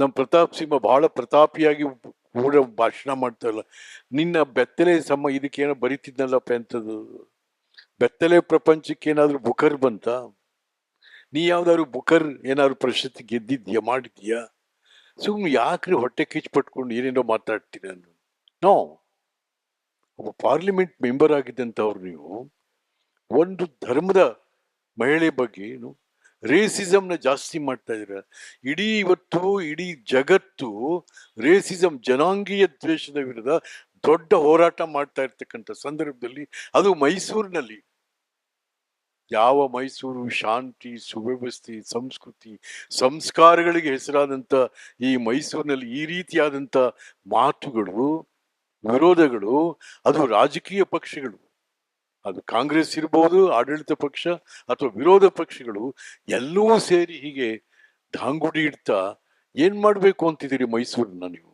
ನಮ್ಮ ಪ್ರತಾಪ್ ಸಿಂಹ ಬಹಳ ಪ್ರತಾಪಿಯಾಗಿ ಊರ ಭಾಷಣ ಮಾಡ್ತಾರಲ್ಲ ನಿನ್ನ ಬೆತ್ತಲೆ ಸಮ ಇದಕ್ಕೇನೋ ಬರಿತಿದ್ನಲ್ಲಪ್ಪ ಎಂಥದ್ದು ಬೆತ್ತಲೆ ಪ್ರಪಂಚಕ್ಕೆ ಏನಾದರೂ ಬುಕರ್ ಬಂತ? ನೀ ಯಾವ್ದಾದ್ರು ಬುಕರ್ ಏನಾದ್ರು ಪ್ರಶಸ್ತಿ ಗೆದ್ದಿದ್ಯಾ, ಮಾಡಿದ್ಯಾ? ಸುಮ್ಮನೆ ಯಾಕ್ರಿ ಹೊಟ್ಟೆ ಕಿಚ್ಚು ಪಟ್ಕೊಂಡು ಏನೇನೋ ಮಾತಾಡ್ತೀನಿ ನಾನು? ನೋ. ಒಬ್ಬ ಪಾರ್ಲಿಮೆಂಟ್ ಮೆಂಬರ್ ಆಗಿದ್ದಂಥವ್ರು ನೀವು, ಒಂದು ಧರ್ಮದ ಮಹಿಳೆ ಬಗ್ಗೆ ಏನು ರೇಸಿಸಮ್ನ ಜಾಸ್ತಿ ಮಾಡ್ತಾ ಇದ್ದೀರ ಇಡೀ ಇವತ್ತು, ಇಡೀ ಜಗತ್ತು ರೇಸಿಸಮ್ ಜನಾಂಗೀಯ ದ್ವೇಷದ ವಿರುದ್ಧ ದೊಡ್ಡ ಹೋರಾಟ ಮಾಡ್ತಾ ಇರ್ತಕ್ಕಂಥ ಸಂದರ್ಭದಲ್ಲಿ ಅದು ಮೈಸೂರಿನಲ್ಲಿ. ಯಾವ ಮೈಸೂರು ಶಾಂತಿ, ಸುವ್ಯವಸ್ಥೆ, ಸಂಸ್ಕೃತಿ, ಸಂಸ್ಕಾರಗಳಿಗೆ ಹೆಸರಾದಂಥ ಈ ಮೈಸೂರಿನಲ್ಲಿ ಈ ರೀತಿಯಾದಂಥ ಮಾತುಗಳು, ವಿರೋಧಗಳು, ಅದು ರಾಜಕೀಯ ಪಕ್ಷಗಳು ಅದು ಕಾಂಗ್ರೆಸ್ ಇರ್ಬೋದು, ಆಡಳಿತ ಪಕ್ಷ ಅಥವಾ ವಿರೋಧ ಪಕ್ಷಗಳು ಎಲ್ಲವೂ ಸೇರಿ ಹೀಗೆ ಧಾಂಗುಡಿ ಇಡ್ತಾ ಏನ್ ಮಾಡ್ಬೇಕು ಅಂತಿದ್ದೀರಿ ಮೈಸೂರನ್ನ ನೀವು?